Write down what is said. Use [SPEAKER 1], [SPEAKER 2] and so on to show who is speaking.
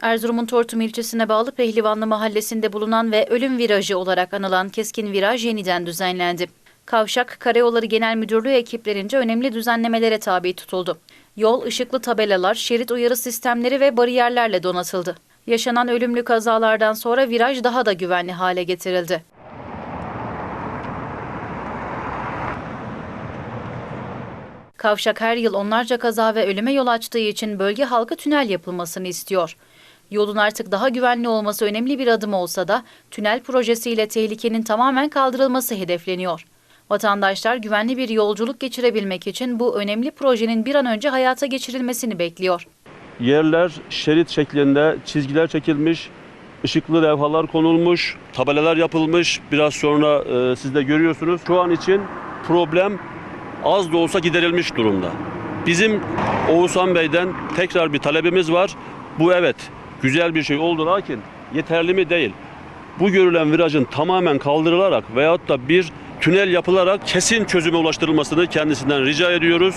[SPEAKER 1] Erzurum'un Tortum ilçesine bağlı Pehlivanlı mahallesinde bulunan ve ölüm virajı olarak anılan keskin viraj yeniden düzenlendi. Kavşak, Karayolları Genel Müdürlüğü ekiplerince önemli düzenlemelere tabi tutuldu. Yol, ışıklı tabelalar, şerit uyarı sistemleri ve bariyerlerle donatıldı. Yaşanan ölümlü kazalardan sonra viraj daha da güvenli hale getirildi. Kavşak her yıl onlarca kaza ve ölüme yol açtığı için bölge halkı tünel yapılmasını istiyor. Yolun artık daha güvenli olması önemli bir adım olsa da tünel projesiyle tehlikenin tamamen kaldırılması hedefleniyor. Vatandaşlar güvenli bir yolculuk geçirebilmek için bu önemli projenin bir an önce hayata geçirilmesini bekliyor.
[SPEAKER 2] Yerler şerit şeklinde çizgiler çekilmiş, ışıklı levhalar konulmuş, tabelalar yapılmış. Biraz sonra e, siz de görüyorsunuz. Şu an için problem az da olsa giderilmiş durumda. Bizim Oğuzhan Bey'den tekrar bir talebimiz var. Bu evet güzel bir şey oldu lakin yeterli mi değil. Bu görülen virajın tamamen kaldırılarak veyahut da bir tünel yapılarak kesin çözüme ulaştırılmasını kendisinden rica ediyoruz.